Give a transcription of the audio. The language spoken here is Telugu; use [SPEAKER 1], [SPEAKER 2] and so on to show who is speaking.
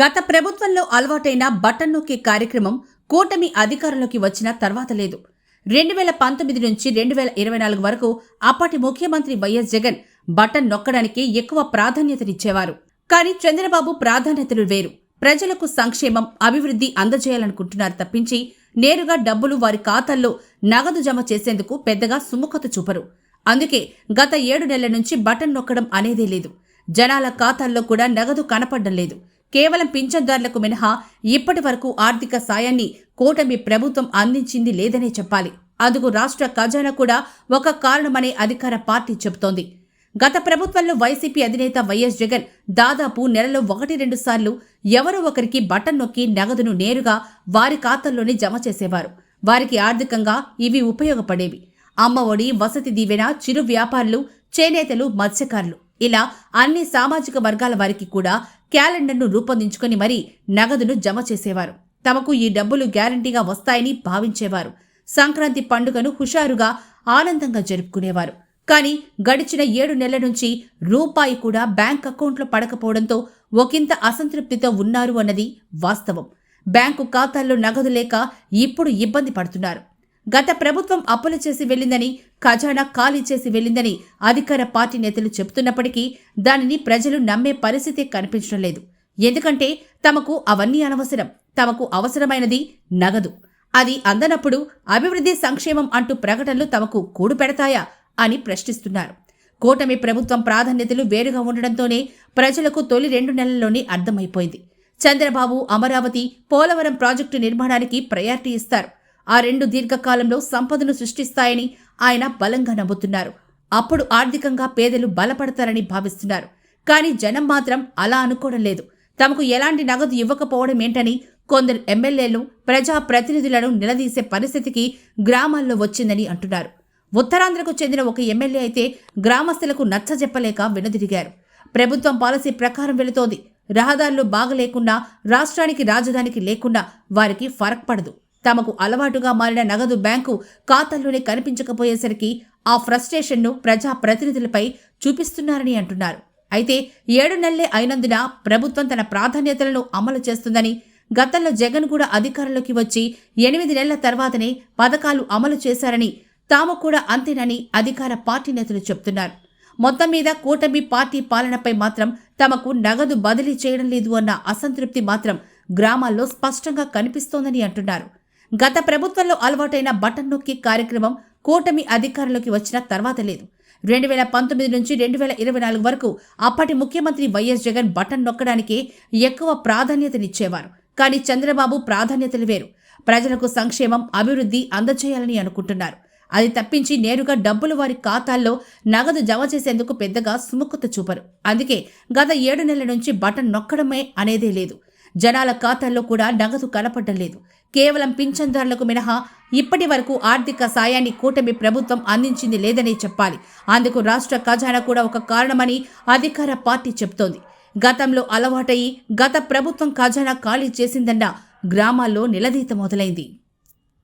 [SPEAKER 1] గత ప్రభుత్వంలో అలవాటైన బటన్ నొక్కే కార్యక్రమం కూటమి అధికారంలోకి వచ్చిన తర్వాత లేదు. రెండు వేల పంతొమ్మిది నుంచి రెండు వేల ఇరవై నాలుగు వరకు అప్పటి ముఖ్యమంత్రి వైఎస్ జగన్ బటన్ నొక్కడానికి ఎక్కువ ప్రాధాన్యతనిచ్చేవారు. కానీ చంద్రబాబు ప్రాధాన్యతలు వేరు. ప్రజలకు సంక్షేమం అభివృద్ధి అందజేయాలనుకుంటున్నారు తప్పించి నేరుగా డబ్బులు వారి ఖాతాల్లో నగదు జమ చేసేందుకు పెద్దగా సుముఖత చూపరు. అందుకే గత ఏడు నెలల నుంచి బటన్ నొక్కడం అనేదే లేదు. జనాల ఖాతాల్లో కూడా నగదు కనపడడం లేదు. కేవలం పింఛన్దారులకు మినహా ఇప్పటి వరకు ఆర్థిక సాయాన్ని కూటమి ప్రభుత్వం అందించింది లేదనే చెప్పాలి. అందుకు రాష్ట్ర ఖజానా కూడా ఒక కారణమనే అధికార పార్టీ చెబుతోంది. గత ప్రభుత్వంలో వైసీపీ అధినేత వైఎస్ జగన్ దాదాపు నెలలో ఒకటి రెండు సార్లు ఎవరో ఒకరికి బటన్ నొక్కి నగదును నేరుగా వారి ఖాతాల్లోనే జమ చేసేవారు. వారికి ఆర్థికంగా ఇవి ఉపయోగపడేవి. అమ్మఒడి వసతి దీవెన చిరు వ్యాపారులు చేనేతలు మత్స్యకారులు. ఇలా అన్ని సామాజిక వర్గాల వారికి కూడా క్యాలెండర్ను రూపొందించుకొని మరీ నగదును జమ చేసేవారు. తమకు ఈ డబ్బులు గ్యారంటీగా వస్తాయని భావించేవారు. సంక్రాంతి పండుగను హుషారుగా ఆనందంగా జరుపుకునేవారు. కానీ గడిచిన ఏడు నెలల నుంచి రూపాయి కూడా బ్యాంక్ అకౌంట్లో పడకపోవడంతో ఒకంత అసంతృప్తితో ఉన్నారు అన్నది వాస్తవం. బ్యాంకు ఖాతాల్లో నగదు లేక ఇప్పుడు ఇబ్బంది పడుతున్నారు. గత ప్రభుత్వం అప్పులు చేసి వెళ్ళిందని ఖజానా ఖాళీ చేసి వెళ్ళిందని అధికార పార్టీ నేతలు చెబుతున్నప్పటికీ దానిని ప్రజలు నమ్మే పరిస్థితి కనిపించడం లేదు. ఎందుకంటే తమకు అవన్నీ అనవసరం. తమకు అవసరమైనది నగదు. అది అందనప్పుడు అభివృద్ధి సంక్షేమం అంటూ ప్రకటనలు తమకు కూడు పెడతాయా అని ప్రశ్నిస్తున్నారు. కూటమి ప్రభుత్వం ప్రాధాన్యతలు వేరుగా ఉండడంతోనే ప్రజలకు తొలి రెండు నెలల్లోనే అర్థమైపోయింది. చంద్రబాబు అమరావతి పోలవరం ప్రాజెక్టు నిర్మాణానికి ప్రయారిటీ ఇస్తారు. ఆ రెండు దీర్ఘకాలంలో సంపదను సృష్టిస్తాయని ఆయన బలంగా నమ్ముతున్నారు. అప్పుడు ఆర్థికంగా పేదలు బలపడతారని భావిస్తున్నారు. కానీ జనం మాత్రం అలా అనుకోవడం లేదు. తమకు ఎలాంటి నగదు ఇవ్వకపోవడం ఏంటని కొందరు ఎమ్మెల్యేలు ప్రజా ప్రతినిధులను నిలదీసే పరిస్థితికి గ్రామాల్లో వచ్చిందని అంటున్నారు. ఉత్తరాంధ్రకు చెందిన ఒక ఎమ్మెల్యే అయితే గ్రామస్తులకు నచ్చజెప్పలేక వెనుదిరిగారు. ప్రభుత్వం పాలసీ ప్రకారం వెళుతోంది. రహదారులు బాగలేకుండా రాష్ట్రానికి రాజధానికి లేకుండా వారికి ఫరక్ పడదు. తమకు అలవాటుగా మారిన నగదు బ్యాంకు ఖాతాల్లోనే కనిపించకపోయేసరికి ఆ ఫ్రస్ట్రేషన్ను ప్రజా ప్రతినిధులపై చూపిస్తున్నారని అంటున్నారు. అయితే ఏడు నెలలే అయినందున ప్రభుత్వం తన ప్రాధాన్యతలను అమలు చేస్తుందని గతంలో జగన్ కూడా అధికారంలోకి వచ్చి ఎనిమిది నెలల తర్వాతనే పథకాలు అమలు చేశారని తాము కూడా అంతేనని అధికార పార్టీ నేతలు చెప్తున్నారు. మొత్తం మీద కూటమి పార్టీ పాలనపై మాత్రం తమకు నగదు బదిలీ చేయడం లేదు అన్న అసంతృప్తి మాత్రం గ్రామాల్లో స్పష్టంగా కనిపిస్తోందని అంటున్నారు. గత ప్రభుత్వంలో అలవాటైన బటన్ నొక్కి కార్యక్రమం కూటమి అధికారంలోకి వచ్చిన తర్వాత లేదు. రెండు వేల పంతొమ్మిది నుంచి రెండు వేల ఇరవై నాలుగు వరకు అప్పటి ముఖ్యమంత్రి వైఎస్ జగన్ బటన్ నొక్కడానికే ఎక్కువ ప్రాధాన్యతనిచ్చేవారు. కానీ చంద్రబాబు ప్రాధాన్యతలు వేరు. ప్రజలకు సంక్షేమం అభివృద్ధి అందజేయాలని అనుకుంటున్నారు. అది తప్పించి నేరుగా డబ్బులు వారి ఖాతాల్లో నగదు జమ చేసేందుకు పెద్దగా సుముఖత చూపరు. అందుకే గత ఏడు నెలల నుంచి బటన్ నొక్కడమే అనేదే లేదు. జనాల ఖాతాల్లో కూడా నగదు కనపడడం లేదు. కేవలం పింఛన్దారులకు మినహా ఇప్పటి వరకు ఆర్థిక సాయాన్ని కూటమి ప్రభుత్వం అందించింది లేదనే చెప్పాలి. అందుకు రాష్ట్ర ఖజానా కూడా ఒక కారణమని అధికార పార్టీ చెప్తోంది గతంలో అలవాటయి గత ప్రభుత్వం ఖజానా ఖాళీ చేసిందన్న గ్రామాల్లో నిలదీత మొదలైంది.